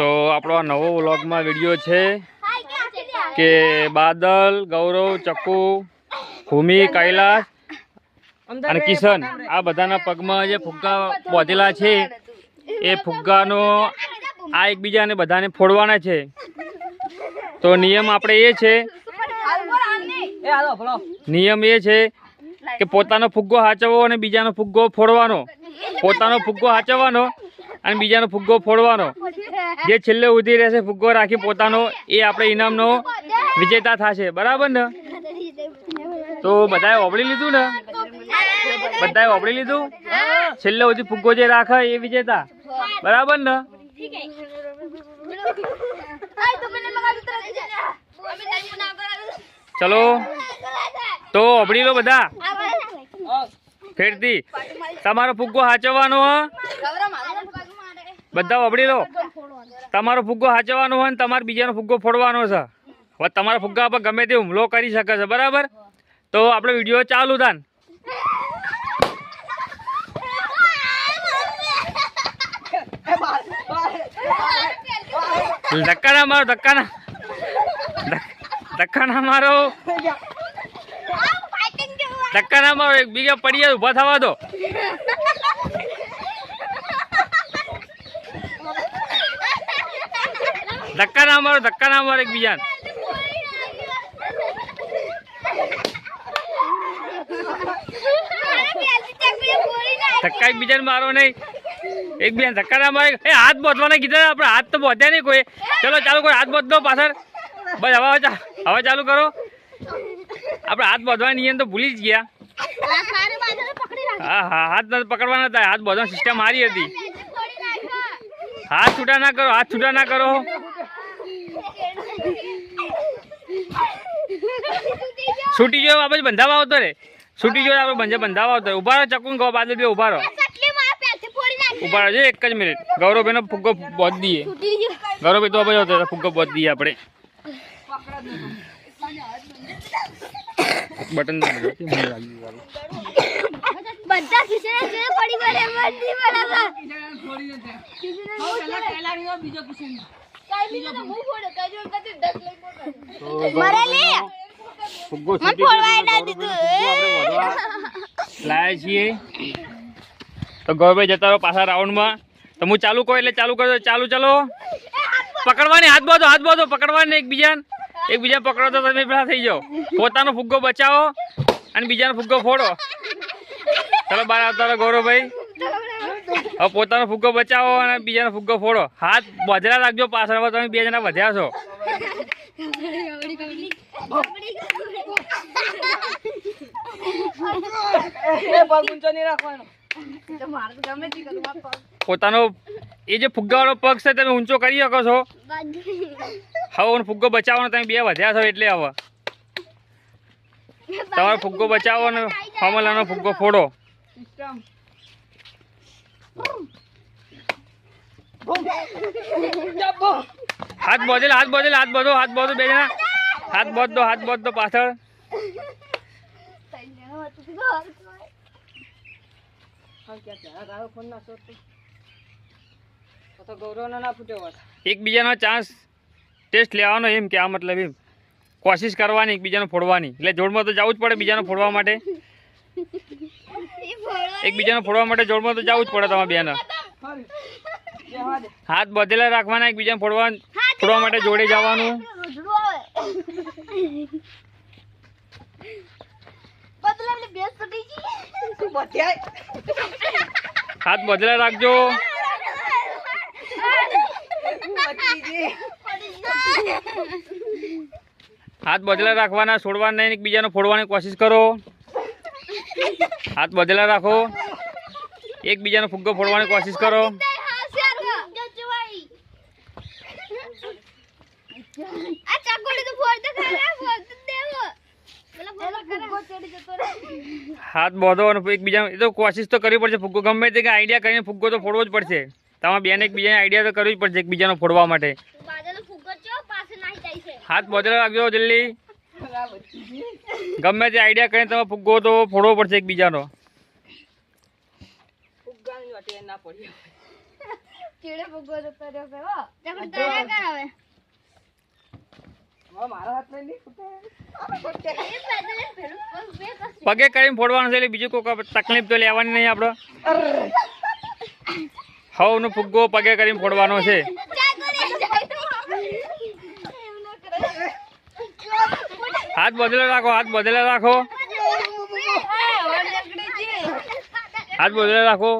તો આપણો આ નવો વ્લોગમાં વીડિયો છે કે બાદલ ગૌરવ ચક્કુ ભૂમિ કૈલાસ અને કિશન. આ બધાના પગમાં જે ફુગ્ગા બાંધેલા છે એ ફુગ્ગાનો આ એકબીજાને બધાને ફોડવાના છે. તો નિયમ આપણે એ છે નિયમ એ છે કે પોતાનો ફુગ્ગો હાચવવો અને બીજાનો ફુગ્ગો ફોડવાનો. પોતાનો ફુગ્ગો હાચવવાનો અને બીજાનો ફુગ્ગો ફોડવાનો. જે છેલ્લે ઉધી રહેશે ફુગ્ગો રાખી પોતાનો એ આપણે ઇનામનો વિજેતા થશે. બરાબર ને? તો બધાએ ઓબળી લીધું ને? બધાએ ઓબળી લીધું? છેલ્લે સુધી ફુગ્ગો જે રાખે એ વિજેતા. બરાબર ને? ચલો. તો ઓબળી લો બધા. ફેરતી તમારો ફુગ્ગો સાચવવાનો બધા વબડી લો. તમારો ફુગ્ગો સાચવવાનો હોય ને તમારે બીજાનો ફુગ્ગો ફોડવાનો છે. હવે તમારા ફુગ્ગા પર ગમે તે હુમલો કરી શકે છે, બરાબર? તો આપણે વીડિયો ચાલુ થાન. ધક્કા ના મારો ધક્કા ના ધક્કા ના મારો. ધક્કા ના મારો, એક બીજા પડીએ ઊભા થવા દો. ધક્કા ના મારો, ધક્કા ના મારો એકબીજાને. ધક્કા એકબીજાને મારો નહીં. એકબીજાને ધક્કા ના મારે. એ હાથ બોધવાના કીધા આપણે હાથ તો બોધ્યા નહીં કોઈ. ચલો, ચાલુ કરો, હાથ બોધ પાછળ. બસ, હવે હવે ચાલુ કરો. આપણે હાથ બોધવાની નિયમ તો ભૂલી જ ગયા. હા હા, હાથ નથી પકડવાના હતા હાથ બોધવાની સિસ્ટમ મારી હતી. હાથ છૂટા ના કરો, હાથ છૂટા ના કરો. છૂટી ગયો આપણે બંધાવા આવતો રે. છૂટી ગયો આપણે બંધા બંધાવા આવતો રે. ઊભા રહો ચકુન ગો બાદ બે ઊભા રહો. ઊભા રહો એક જ મિનિટ. ગૌરવભાઈનો ફુગ્ગો બોધ દઈએ ગૌરવભાઈ તો ભાઈ આવતો ફુગ્ગો બોધ દઈએ આપણે. બટન. બધા પડી પડે તો ગૌરવભાઈ જતા પાછા રાઉન્ડમાં. તો હું ચાલુ કહું એટલે ચાલુ કરજો ચાલુ ચાલો. પકડવાની હાથ બાંધો હાથ બાંધો પકડવાની એકબીજાને. એકબીજાને પકડો તો તમે પેલા થઈ જાઓ. પોતાનો ફુગ્ગો બચાવો અને બીજાનો ફુગ્ગો ફોડો. ચલો બહાર આવતા ગૌરવભાઈ હવે પોતાનો ફુગ્ગો બચાવો અને બીજાનો ફુગ્ગો ફોડો. હાથ વધેલા રાખજો પાછળ તમે બે જણા વધ્યા છો. પોતાનો એ જે ફુગ્ગાવાળો પગ છે તમે ઊંચો કરી શકો છો. હવે ફુગ્ગો બચાવવાનો તમે બે વધ્યા છો એટલે હવે. તમારો ફુગ્ગો બચાવો અને ફમલાનો ફુગ્ગો ફોડો. હાથ બોધેલા હાથ બોધેલા, હાથ બોધો હાથ બોધો બે જણા હાથ બોધ હાથ બોધ પાછળ. એકબીજાનો ચાન્સ ટેસ્ટ લેવાનો એમ કે આ મતલબ એમ. કોશિશ કરવાની, એકબીજાને ફોડવાની. એટલે જોડમાં તો જવું જ પડે બીજાને ફોડવા માટે. એકબીજાને ફોડવા માટે જોડમાં તો જવું જ પડે તમારે બેને. હાથ બધેલા રાખવાના એકબીજાને ફોડવા ફોડવા માટે જોડે જવાનું. હાથ બધેલા રાખજો. હાથ બદલા રાખવાના છોડવા નહીં, એકબીજાને ફોડવાની કોશિશ કરો. હાથ બદલા રાખો. એકબીજાનો ફુગ્ગો ફોડવાની કોશિશ કરો. હાથ બોધો અને એકબીજા એ તો કોશિશ તો કરવી પડશે ફુગ્ગો. ગમે તે કે આઈડિયા કરીને ફુગ્ગો તો ફોડવો જ પડશે. તમારા બેન એકબીજાને આઈડિયા તો કરવી જ પડશે એકબીજાનો ફોડવા માટે. બાજુનો ફુગ્ગો ચો પાસે નાહી જાય છે. હાથ બદલા રાખજો જલ્દી. ગમે તે આઈડિયા કરીને તમે ફુગ્ગો તો ફોડવો પડશે એકબીજાનો. પગે કરીને ફોડવાનું છે એટલે બીજું કોઈ તકલીફ તો લેવાની નહીં આપણે. હવનો ફુગ્ગો પગે કરીને ફોડવાનો છે. હાથ બદલે રાખો, હાથ બદલે રાખો. હાથ બદલે રાખો.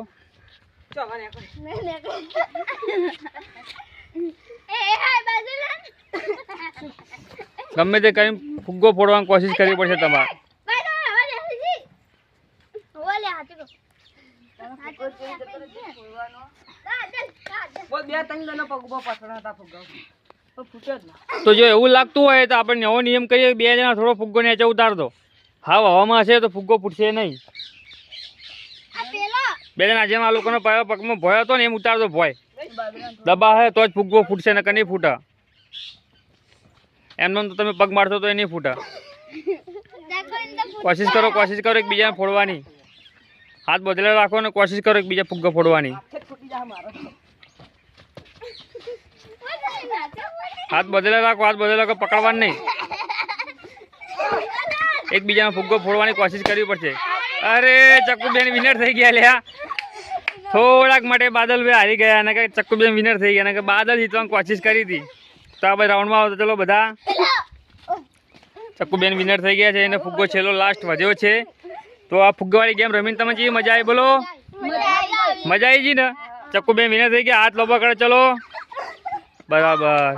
ગમે તે કરીને ફુગ્ગો ફોડવાની કોશિશ કરવી પડશે તમારે. બે ત્રણ જણનો પગ પાછળ હતા ફુગ્ગા. તો જો એવું લાગતું હોય તો આપણે નવો નિયમ કહીએ બે જણા થોડો ફુગ્ગો નીચે ઉતાર દો હા હવામાં હશે તો ફુગ્ગો ફૂટશે નહીં. બે જણા જેમ આ લોકોનો પાયો પગમાં ભય હતો ને એમ ઉતારતો ભોય. દબા હે તો જ ફુગ્ગો ફૂટશે ને નહીં ફૂટા. એમનો તો તમે પગ મારશો તો એ નહીં ફૂટા. કોશિશ કરો કોશિશ કરો એકબીજાને ફોડવાની. હાથ બદલે રાખો ને કોશિશ કરો એકબીજા ફુગ્ગો ફોડવાની. હાથે જ બદલે રાખો હાથ બદલે રાખો પકડવાનું નહીં. એકબીજાનો ફુગ્ગો ફોડવાની કોશિશ કરવી પડશે. અરે ચક્કુબેન વિનર થઈ ગયા લ્યા. થોડાક માટે બાદલભાઈ હારી ગયા અને કે ચક્કુબેન વિનર થઈ ગયા અને કે બાદલ જીતવાની કોશિશ કરી હતી. તો આ ભાઈ રાઉન્ડમાં આવતો ચલો બધા. ચક્કુબેન વિનર થઈ ગયા છે એને ફુગ્ગો છેલ્લો લાસ્ટ વધ્યો છે. તો આ ફુગ્ગાવાળી ગેમ રમીને તમે જેવી મજા આવી બોલો? મજા આવી. ગઈ ને? ચક્કુબેન વિનર થઈ ગયા. હાથ લોબા કરે ચલો. બરાબર